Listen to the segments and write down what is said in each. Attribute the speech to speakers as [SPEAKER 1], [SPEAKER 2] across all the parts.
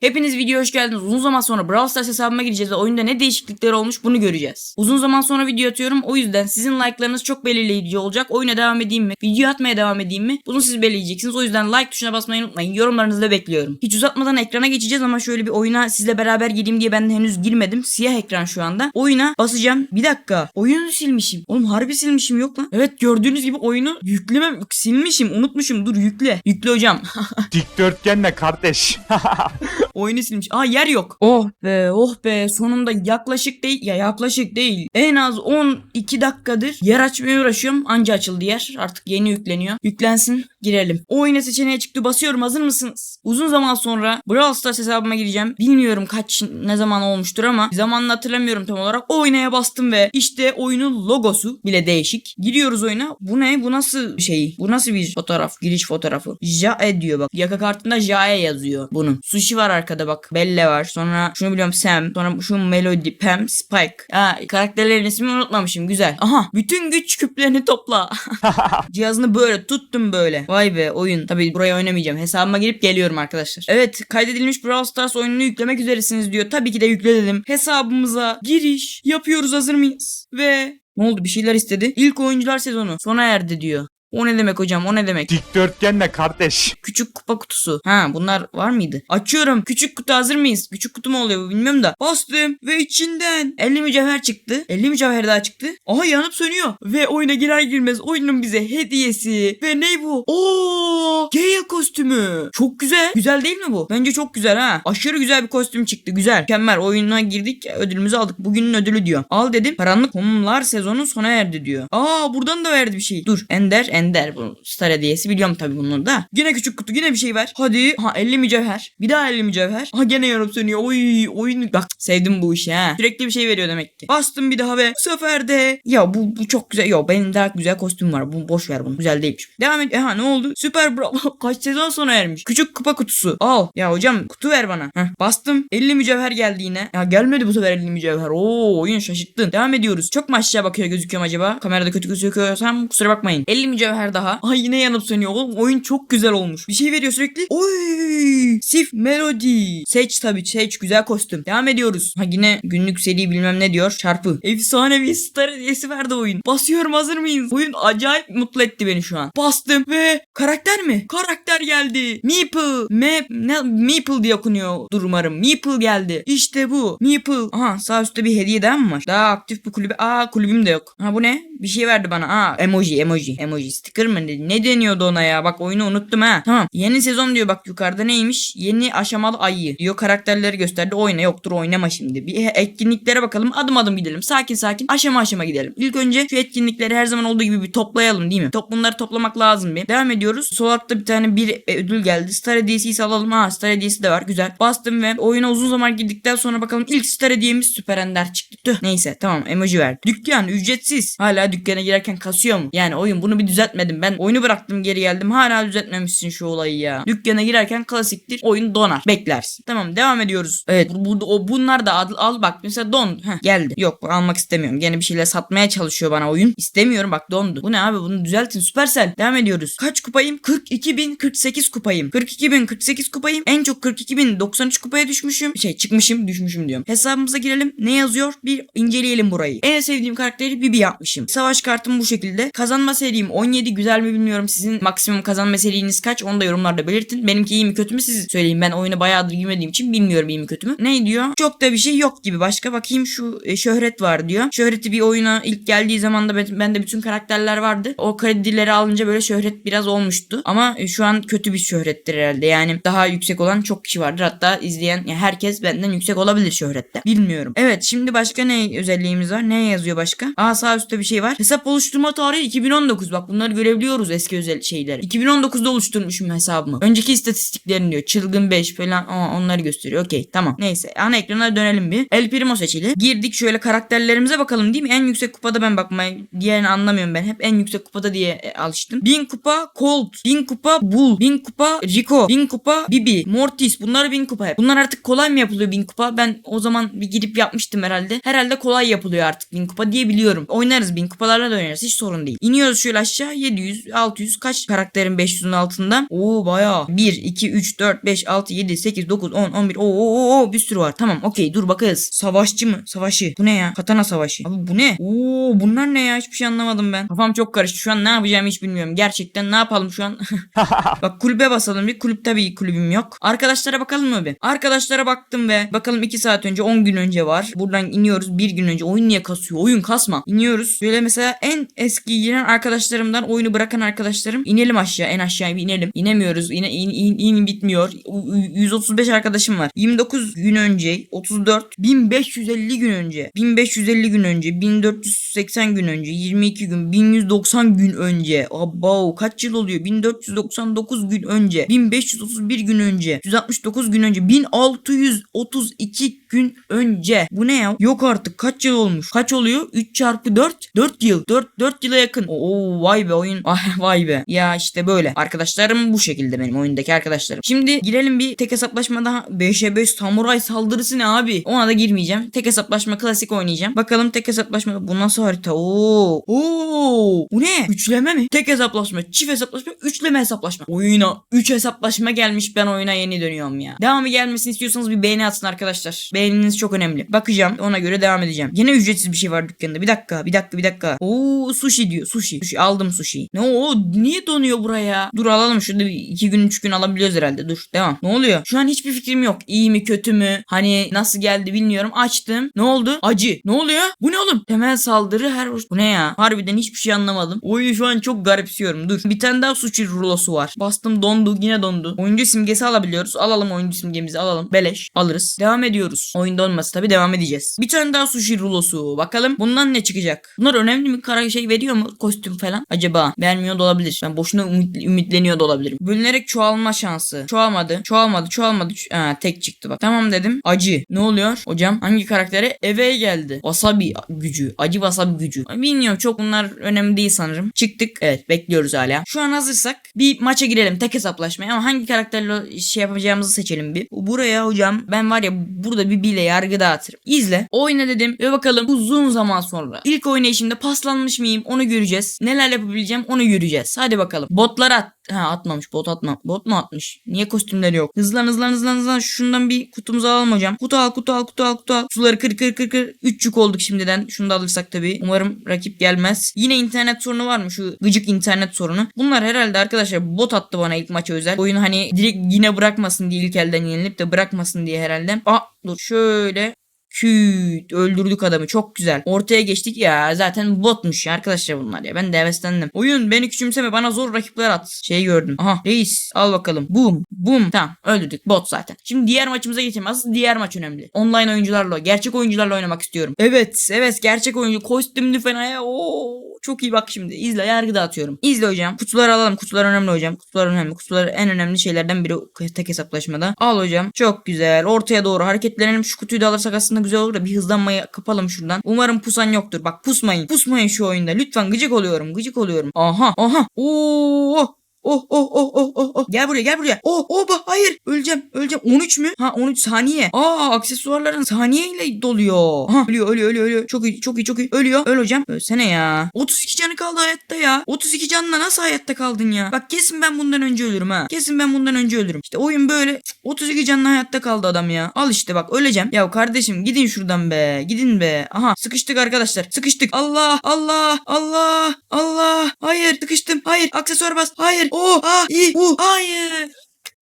[SPEAKER 1] Hepiniz video hoş geldiniz. Uzun zaman sonra Brawl Stars hesabıma gireceğiz ve oyunda ne değişiklikler olmuş bunu göreceğiz. Uzun zaman sonra video atıyorum. O yüzden sizin like'larınız çok belirleyici olacak. Oyuna devam edeyim mi? Video atmaya devam edeyim mi? Bunu siz belirleyeceksiniz. O yüzden like tuşuna basmayı unutmayın. Yorumlarınızı da bekliyorum. Hiç uzatmadan ekrana geçeceğiz ama şöyle bir oyuna sizle beraber gireyim diye ben de henüz girmedim. Siyah ekran şu anda. Oyuna basacağım. Bir dakika. Oyunu silmişim. Oğlum harbi silmişim yok lan. Evet gördüğünüz gibi oyunu yüklemem silmişim. Unutmuşum. Dur yükle. Yükle hocam.
[SPEAKER 2] Dikdörtgenle kardeş.
[SPEAKER 1] Oyunu silmiş. Aa yer yok. Oh be oh be sonunda yaklaşık değil ya yaklaşık değil. En az 12 dakikadır yer açmaya uğraşıyorum. Anca açıldı yer. Artık yeni yükleniyor. Yüklensin girelim. Oyuna seçeneğe çıktı basıyorum hazır mısınız? Uzun zaman sonra Brawl Stars hesabıma gireceğim. Bilmiyorum kaç ne zaman olmuştur ama zamanını hatırlamıyorum tam olarak. Oynaya bastım ve işte oyunun logosu bile değişik. Giriyoruz oyuna. Bu ne? Bu nasıl şey? Bu nasıl bir fotoğraf? Giriş fotoğrafı. Jae diyor bak. Yaka kartında Jae yazıyor bunun. Sushi var arkada bak. Belle var. Sonra şunu biliyorum Sam. Sonra şu Melody, Pam, Spike. Ha karakterlerin ismini unutmamışım. Güzel. Aha. Bütün güç küplerini topla. Cihazını böyle tuttum böyle. Vay be oyun. Tabii buraya oynamayacağım. Hesabıma girip geliyorum arkadaşlar. Evet kaydedilmiş Brawl Stars oyununu yüklemek üzeresiniz diyor. Tabii ki de yükle dedim. Hesabımıza giriş yapıyoruz hazır mıyız? Ve ne oldu bir şeyler istedi. İlk oyuncular sezonu sona erdi diyor. O ne demek hocam o ne demek?
[SPEAKER 2] Dikdörtgenle kardeş.
[SPEAKER 1] Küçük kupa kutusu. Ha bunlar var mıydı? Açıyorum. Küçük kutu hazır mıyız? Küçük kutu mu oluyor bu bilmiyorum da. Bastım ve içinden 50 mücevher çıktı. 50 mücevher daha çıktı. Aha yanıp sönüyor. Ve oyuna girer girmez oyunun bize hediyesi. Ve ne bu? Oo! Gale kostümü. Çok güzel. Güzel değil mi bu? Bence çok güzel ha. Aşırı güzel bir kostüm çıktı. Güzel. Mükemmel. Oyuna girdik. Ödülümüzü aldık. Bugünün ödülü diyor. Al dedim. Karanlık kumlar sezonu sona erdi diyor. Aa buradan da verdi bir şey. Dur. Ender. Ender. Bu Star hediyesi biliyorum tabii bunları da. Yine küçük kutu. Yine bir şey ver. Hadi. Ha 50 mücevher. Bir daha 50 mücevher. Ha gene yanıp sönüyor. Oy oyun. Bak sevdim bu işi ha. Sürekli bir şey veriyor demek ki. Bastım bir daha ve bu sefer de. Ya bu, bu çok güzel. Yok benim daha güzel kostüm var. Bu boş ver bunu. Güzel değilmiş. Devam et. Aha ne oldu? Süper Bravo. Kaç sezon sonra ermiş. Küçük kupa kutusu. Al. Ya hocam kutu ver bana. Heh, bastım. 50 mücevher geldi yine. Ya gelmedi bu sefer 50 mücevher. Oo oyun şaşırttın. Devam ediyoruz. Çok mu aşağı bakıyor gözüküyorum acaba? Kamerada kötü gözüküyorsam kusura bakmayın. 50 mücevher daha. Ay yine yanıp sönüyor oğlum. Oyun çok güzel olmuş. Bir şey veriyor sürekli. Oy! Sif Melody. Seç tabii. Seç. Güzel kostüm. Devam ediyoruz. Ha yine günlük seri bilmem ne diyor. Çarpı. Efsane bir star hediyesi verdi oyun. Basıyorum hazır mıyız? Oyun acayip mutlu etti beni şu an. Bastım ve karakter mi? Karakter geldi. Meeple. Me ne Meeple diye okunuyor umarım. Meeple geldi. İşte bu. Meeple. Aha sağ üstte bir hediye daha mı var? Daha aktif bir kulübe. Aa kulübüm de yok. Ha bu ne? Bir şey verdi bana. Aa emoji emoji. Emoji sticker mı? Ne, deniyordu ona ya? Bak oyunu unuttum ha. Tamam. Yeni sezon diyor bak yukarıda neymiş? Yeni aşamalı ayı diyor. Karakterleri gösterdi. Oyna yoktur oynama şimdi. Bir etkinliklere bakalım. Adım adım gidelim. Sakin sakin aşama aşama gidelim. İlk önce şu etkinlikleri her zaman olduğu gibi bir toplayalım değil mi? Top bunları toplamak lazım bir. Devam ediyoruz. Sol altta bir tane bir ödül geldi. Star hediyesi alalım. Ha star hediyesi de var. Güzel. Bastım ve oyuna uzun zaman girdikten sonra bakalım ilk star hediyemiz süper ender çıktı. Tüh. Neyse tamam emoji ver. Dükkan ücretsiz. Hala dükkana girerken kasıyor mu? Yani oyun bunu bir düzeltmedim. Ben oyunu bıraktım geri geldim. Hala düzeltmemişsin şu olayı ya. Dükkana girerken klasiktir. Oyun donar. Beklersin. Tamam devam ediyoruz. Evet bu, o bunlar da al, al bak mesela don. Heh, geldi. Yok almak istemiyorum. Gene bir şeyler satmaya çalışıyor bana oyun. İstemiyorum bak dondu. Bu ne abi bunu düzeltin. Süpersel. Devam ediyoruz. Kaç kupayım? 42.048 kupayım. 42.048 kupayım. En çok 42.093 kupaya düşmüşüm. Şey çıkmışım düşmüşüm diyorum. Hesabımıza girelim. Ne yazıyor? Bir inceleyelim burayı. En sevdiğim karakteri Bibi yapmışım. Savaş kartım bu şekilde. Kazanma serim 17 güzel mi bilmiyorum. Sizin maksimum kazanma seriniz kaç? Onu da yorumlarda belirtin. Benimki iyi mi kötü mü siz söyleyin. Ben oyuna bayağıdır girmediğim için bilmiyorum iyi mi kötü mü. Ne diyor? Çok da bir şey yok gibi. Başka bakayım şu e, şöhret var diyor. Şöhreti bir oyuna ilk geldiği zaman da ben- bende bütün karakterler vardı. O kredileri alınca böyle şöhret biraz olmuştu. Ama e, şu an kötü bir şöhrettir herhalde. Yani daha yüksek olan çok kişi vardır. Hatta izleyen yani herkes benden yüksek olabilir şöhrette. Bilmiyorum. Evet şimdi başka ne özelliğimiz var? Ne yazıyor başka? Aa sağ üstte bir şey var. Hesap oluşturma tarihi 2019. Bak bunları görebiliyoruz eski özel şeyleri. 2019'da oluşturmuşum hesabımı. Önceki istatistiklerini diyor. Çılgın 5 falan Aa, onları gösteriyor. Okey tamam. Neyse ana ekrana dönelim bir. El Primo seçili. Girdik şöyle karakterlerimize bakalım değil mi? En yüksek kupada ben bakmayı diğerini anlamıyorum ben. Hep en yüksek kupada diye e, alıştım. 1000 kupa Colt. 1000 kupa Bull. 1000 kupa Rico. 1000 kupa Bibi. Mortis. Bunlar 1000 kupa hep. Bunlar artık kolay mı yapılıyor 1000 kupa? Ben o zaman bir gidip yapmıştım herhalde. Herhalde kolay yapılıyor artık 1000 kupa diye biliyorum. Oynarız 1000 kupalarla da oynarız. Hiç sorun değil. İniyoruz şöyle aşağı. Kaçta? 700, 600 kaç karakterin 500'ün altında? Oo bayağı. 1, 2, 3, 4, 5, 6, 7, 8, 9, 10, 11. Oo, oo, oo bir sürü var. Tamam okey dur bakarız. Savaşçı mı? Savaşı. Bu ne ya? Katana savaşı. Abi bu ne? Oo bunlar ne ya? Hiçbir şey anlamadım ben. Kafam çok karıştı. Şu an ne yapacağımı hiç bilmiyorum. Gerçekten ne yapalım şu an? Bak kulübe basalım bir. Kulüp tabii kulübüm yok. Arkadaşlara bakalım mı bir? Arkadaşlara baktım ve bakalım 2 saat önce 10 gün önce var. Buradan iniyoruz bir gün önce. Oyun niye kasıyor? Oyun kasma. İniyoruz. Böyle mesela en eski giren arkadaşlarımdan oyunu bırakan arkadaşlarım inelim aşağı. En aşağıya bir inelim. İnemiyoruz. İne, in, in, in bitmiyor. U- u- 135 arkadaşım var. 29 gün önce 34 1550 gün önce 1550 gün önce 1480 gün önce 22 gün 1190 gün önce Abo kaç yıl oluyor 1499 gün önce 1531 gün önce 169 gün önce 1632 gün önce. Bu ne ya? Yok artık. Kaç yıl olmuş? Kaç oluyor? 3 çarpı 4 4 yıl. 4 4 yıla yakın. Oo vay be oyun. Ah vay be. Ya işte böyle. Arkadaşlarım bu şekilde benim oyundaki arkadaşlarım. Şimdi girelim bir tek hesaplaşma daha. 5'e 5 samuray saldırısı ne abi? Ona da girmeyeceğim. Tek hesaplaşma klasik oynayacağım. Bakalım tek hesaplaşma bu nasıl harita? Oo Oo. Bu ne? Üçleme mi? Tek hesaplaşma çift hesaplaşma üçleme hesaplaşma. Oyuna 3 hesaplaşma gelmiş. Ben oyuna yeni dönüyorum ya. Devamı gelmesini istiyorsanız bir beğeni atın arkadaşlar beğeniniz çok önemli. Bakacağım ona göre devam edeceğim. Yine ücretsiz bir şey var dükkanda. Bir dakika bir dakika bir dakika. Oo sushi diyor sushi. Sushi aldım sushi ne o niye donuyor buraya? Dur alalım şurada bir iki gün üç gün alabiliyoruz herhalde. Dur devam. Ne oluyor? Şu an hiçbir fikrim yok. İyi mi kötü mü? Hani nasıl geldi bilmiyorum. Açtım. Ne oldu? Acı. Ne oluyor? Bu ne oğlum? Temel saldırı her bu ne ya? Harbiden hiçbir şey anlamadım. Oyunu şu an çok garipsiyorum. Dur. Bir tane daha sushi rulosu var. Bastım dondu yine dondu. Oyuncu simgesi alabiliyoruz. Alalım oyuncu simgemizi alalım. Beleş. Alırız. Devam ediyoruz oyunda olması tabi devam edeceğiz. Bir tane daha sushi rulosu. Bakalım bundan ne çıkacak? Bunlar önemli mi? Kara şey veriyor mu? Kostüm falan? Acaba vermiyor da olabilir. Ben boşuna ümit, ümitleniyor da olabilirim. Bölünerek çoğalma şansı. Çoğalmadı çoğalmadı çoğalmadı. Ç- ha, tek çıktı bak. Tamam dedim. Acı. Ne oluyor? Hocam hangi karaktere? Eve geldi. Wasabi gücü. Acı wasabi gücü. Bilmiyorum. Çok bunlar önemli değil sanırım. Çıktık. Evet bekliyoruz hala. Şu an hazırsak bir maça girelim. Tek hesaplaşmaya ama hangi karakterle şey yapacağımızı seçelim bir. Buraya hocam ben var ya burada bir bile yargı dağıtırım. İzle. Oyna dedim ve bakalım uzun zaman sonra ilk oynayışımda paslanmış mıyım? Onu göreceğiz. Neler yapabileceğim? Onu göreceğiz. Hadi bakalım. Botlara at Ha atmamış bot atma. Bot mu atmış? Niye kostümleri yok? Hızlan hızlan hızlan hızlan. Şundan bir kutumuzu alalım hocam. Kutu al kutu al kutu al kutu al. Suları kır kır kır kır. 3 yük olduk şimdiden. Şunu da alırsak tabii. Umarım rakip gelmez. Yine internet sorunu var mı? Şu gıcık internet sorunu. Bunlar herhalde arkadaşlar bot attı bana ilk maça özel. Oyunu hani direkt yine bırakmasın diye ilk elden yenilip de bırakmasın diye herhalde. Aa dur şöyle Küt öldürdük adamı çok güzel. Ortaya geçtik ya zaten botmuş ya arkadaşlar bunlar ya. Ben de heveslendim. Oyun beni küçümseme bana zor rakipler at. Şeyi gördüm. Aha reis al bakalım. Boom boom tamam öldürdük bot zaten. Şimdi diğer maçımıza geçelim. Asıl diğer maç önemli. Online oyuncularla gerçek oyuncularla oynamak istiyorum. Evet evet gerçek oyuncu kostümlü fena ya. Oo, çok iyi bak şimdi. İzle yargı dağıtıyorum. İzle hocam. Kutuları alalım. Kutular önemli hocam. Kutular önemli. Kutular en önemli şeylerden biri tek hesaplaşmada. Al hocam. Çok güzel. Ortaya doğru hareketlenelim. Şu kutuyu da alırsak aslında güzel olur da bir hızlanmayı kapalım şuradan. Umarım pusan yoktur. Bak pusmayın. Pusmayın şu oyunda. Lütfen gıcık oluyorum. Gıcık oluyorum. Aha. Aha. Oo. Oh oh oh oh oh oh. Gel buraya gel buraya. Oh oh ba hayır. Öleceğim öleceğim. 13 mü? Ha 13 saniye. Aa aksesuarların saniyeyle doluyor. Aha ölüyor ölüyor ölüyor ölüyor. Çok iyi çok iyi çok iyi. Ölüyor. Öl hocam. Ölsene ya. 32 canı kaldı hayatta ya. 32 canla nasıl hayatta kaldın ya? Bak kesin ben bundan önce ölürüm ha. Kesin ben bundan önce ölürüm. İşte oyun böyle. 32 canla hayatta kaldı adam ya. Al işte bak öleceğim. Ya kardeşim gidin şuradan be. Gidin be. Aha sıkıştık arkadaşlar. Sıkıştık. Allah Allah Allah Allah. Hayır sıkıştım. Hayır aksesuar bas. Hayır. Oh ah iyi. Uh, hayır.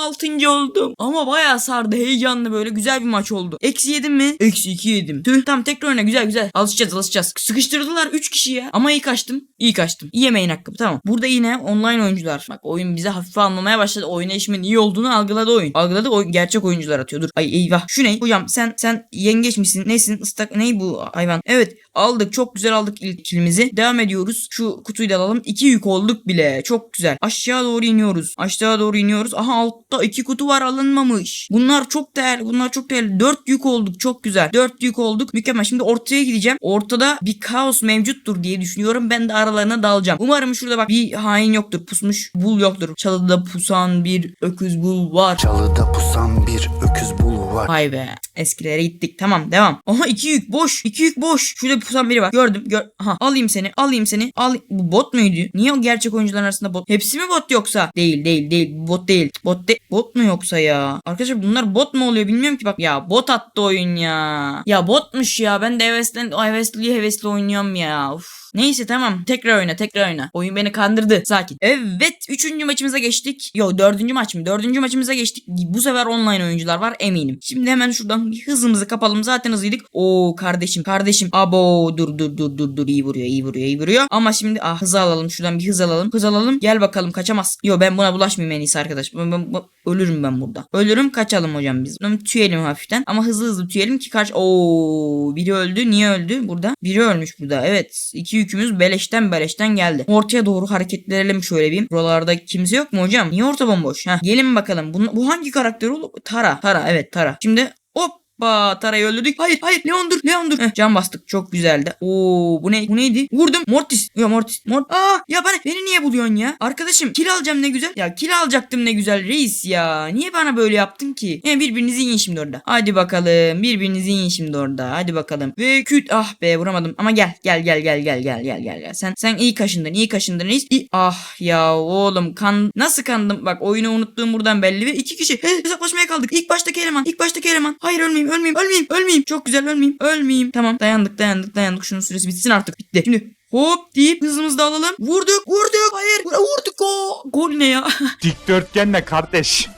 [SPEAKER 1] Altıncı oldum. Ama bayağı sardı. Heyecanlı böyle güzel bir maç oldu. Eksi yedim mi? Eksi iki yedim. Tüh tamam tekrar oyna güzel güzel. Alışacağız alışacağız. Sıkıştırdılar 3 kişi ya. Ama iyi kaçtım. İyi kaçtım. Yemeyin hakkım tamam. Burada yine online oyuncular. Bak oyun bize hafife almamaya başladı. Oynayışımın iyi olduğunu algıladı oyun. Algıladı oyun. Gerçek oyuncular atıyor. Dur. Ay eyvah. Şu ne? Hocam sen sen yengeç misin? Nesin? Istak ney bu hayvan? Evet aldık. Çok güzel aldık ilk kilimizi. Devam ediyoruz. Şu kutuyu da alalım. İki yük olduk bile. Çok güzel. Aşağı doğru iniyoruz. Aşağı doğru iniyoruz. Aha altta iki kutu var alınmamış. Bunlar çok değerli. Bunlar çok değerli. Dört yük olduk. Çok güzel. Dört yük olduk. Mükemmel. Şimdi ortaya gideceğim. Ortada bir kaos mevcuttur diye düşünüyorum. Ben de aralarına dalacağım. Umarım şurada bak bir hain yoktur. Pusmuş bul yoktur. Çalıda pusan bir öküz bul var.
[SPEAKER 3] Çalıda pusan bir öküz bulu var.
[SPEAKER 1] Vay be. Eskilere gittik. Tamam devam. Aha iki yük boş. iki yük boş. Şurada bir pusan biri var. Gördüm. Gör. Aha alayım seni. Alayım seni. Al. Bu bot muydu? Niye o gerçek oyuncuların arasında bot? Hepsi mi bot yoksa? Değil değil değil. Bot değil. Bot de bot mu yoksa ya? Arkadaşlar bunlar bot mu oluyor bilmiyorum ki bak. Ya bot attı oyun ya. Ya botmuş ya. Ben de heveslen o hevesli hevesli oynuyorum ya. Uf. Neyse tamam. Tekrar oyna tekrar oyna. Oyun beni kandırdı. Sakin. Evet. Üçüncü maçımıza geçtik. Yo dördüncü maç mı? Dördüncü maçımıza geçtik. Bu sefer online oyuncular var eminim. Şimdi hemen şuradan bir hızımızı kapalım. Zaten hızlıydık. Oo kardeşim kardeşim. Abo dur dur dur dur dur. iyi vuruyor iyi vuruyor iyi vuruyor. Ama şimdi ah hızı alalım. Şuradan bir hız alalım. Hız alalım. Gel bakalım kaçamaz. Yo ben buna bulaşmayayım en iyisi arkadaş. Ben, ben- ben- ölürüm ben burada. Ölürüm kaçalım hocam biz. Tüyelim hafiften. Ama hızlı hızlı tüyelim ki karşı... Oo biri öldü. Niye öldü burada? Biri ölmüş burada. Evet. iki yükümüz beleşten beleşten geldi. Ortaya doğru hareketlenelim şöyle bir. Buralarda kimse yok mu hocam? Niye orta bomboş? Heh. Gelin bakalım. Bu, bu hangi karakter olur? Tara. Tara evet Tara. Şimdi hop Hoppa Tara'yı öldürdük. Hayır hayır Leon'dur Leon'dur. Heh, can bastık çok güzeldi. Oo bu ne? Bu neydi? Vurdum. Mortis. Ya Mortis. Mort. Aa ya bana beni niye buluyorsun ya? Arkadaşım kill alacağım ne güzel. Ya kill alacaktım ne güzel reis ya. Niye bana böyle yaptın ki? He birbirinizi yiyin şimdi orada. Hadi bakalım. Birbirinizi yiyin şimdi orada. Hadi bakalım. Ve küt ah be vuramadım. Ama gel gel gel gel gel gel gel gel gel. Sen sen iyi kaşındın iyi kaşındın reis. İyi. Ah ya oğlum kan nasıl kandım? Bak oyunu unuttuğum buradan belli ve iki kişi he, hesaplaşmaya kaldık. İlk baştaki eleman. ilk baştaki eleman. Hayır ölmeyeyim ölmeyeyim ölmeyeyim ölmeyeyim. Çok güzel ölmeyeyim ölmeyeyim. Tamam dayandık dayandık dayandık. Şunun süresi bitsin artık bitti. Şimdi hop deyip hızımızı da alalım. Vurduk vurduk. Hayır vurduk o. Gol ne ya?
[SPEAKER 2] Dikdörtgen ne kardeş?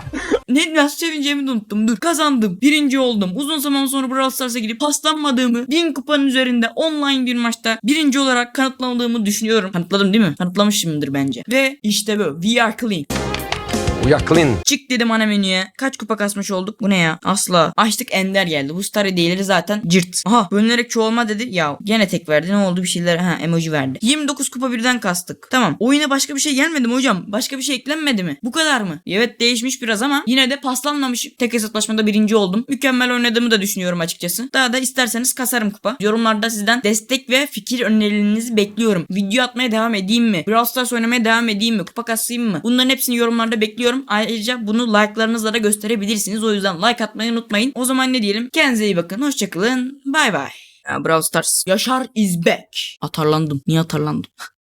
[SPEAKER 1] ne nasıl sevineceğimi de unuttum. Dur kazandım. Birinci oldum. Uzun zaman sonra Brawl Stars'a gidip paslanmadığımı bin kupanın üzerinde online bir maçta birinci olarak kanıtladığımı düşünüyorum. Kanıtladım değil mi? Kanıtlamışımdır bence. Ve işte bu. We are clean.
[SPEAKER 3] Clean.
[SPEAKER 1] Çık dedim ana menüye. Kaç kupa kasmış olduk? Bu ne ya? Asla. Açtık Ender geldi. Bu star hediyeleri zaten cırt. Aha bölünerek çoğalma dedi. Ya gene tek verdi. Ne oldu bir şeyler? Ha emoji verdi. 29 kupa birden kastık. Tamam. Oyuna başka bir şey gelmedi mi hocam? Başka bir şey eklenmedi mi? Bu kadar mı? Evet değişmiş biraz ama yine de paslanmamış. Tek hesaplaşmada birinci oldum. Mükemmel oynadığımı da düşünüyorum açıkçası. Daha da isterseniz kasarım kupa. Yorumlarda sizden destek ve fikir önerilerinizi bekliyorum. Video atmaya devam edeyim mi? Brawl Stars oynamaya devam edeyim mi? Kupa kasayım mı? Bunların hepsini yorumlarda bekliyorum. Ayrıca bunu like'larınızla da gösterebilirsiniz. O yüzden like atmayı unutmayın. O zaman ne diyelim? Kendinize iyi bakın. Hoşçakalın. Bay bay. Brawl Stars. Yaşar is back. Atarlandım. Niye atarlandım?